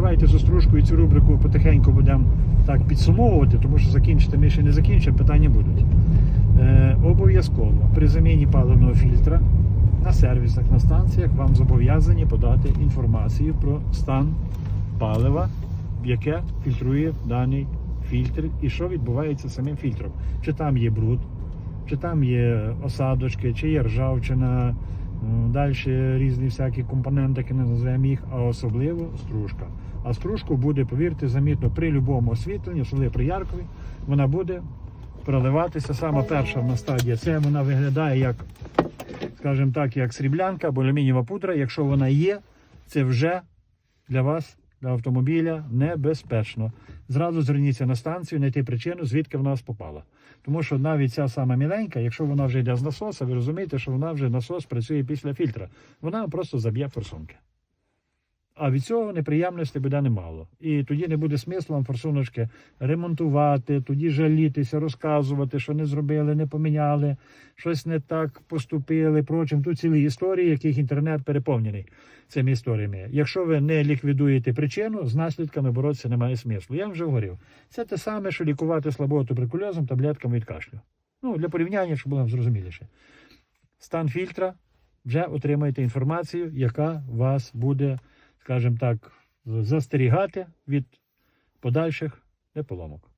давайте за стружкою цю рубрику потихеньку будемо так підсумовувати, тому що закінчити ми ще не закінчимо, питання будуть. Е, обов'язково при заміні паливного фільтра на сервісах, на станціях вам зобов'язані подати інформацію про стан палива, яке фільтрує даний фільтр і що відбувається з самим фільтром. Чи там є бруд, чи там є осадочки, чи є ржавчина, далі різні всякі компоненти, які називаємо їх, а особливо стружка. А стружку буде, повірте, замітно при будь-якому освітленні, особливо при яркові, вона буде проливатися. Саме перша на стадія це вона виглядає як, скажімо так, як сріблянка або алюмінієва пудра. Якщо вона є, це вже для вас, для автомобіля, небезпечно. Зразу зверніться на станцію, знайти причину, звідки вона нас попала. Тому що навіть ця сама міленька, якщо вона вже йде з насоса, ви розумієте, що вона вже насос працює після фільтра. Вона просто заб'є форсунки. А від цього неприємності буде немало. І тоді не буде смислу вам форсуночки ремонтувати, тоді жалітися, розказувати, що не зробили, не поміняли, щось не так поступили. Прочим, тут цілі історії, яких інтернет переповнений цими історіями. Якщо ви не ліквідуєте причину, з наслідками боротися немає смислу. Я вже говорив. Це те саме, що лікувати слабого туберкульозом таблетками від кашлю. Ну, для порівняння, щоб було зрозуміліше. Стан фільтра вже отримаєте інформацію, яка вас буде, скажімо так, застерігати від подальших неполомок.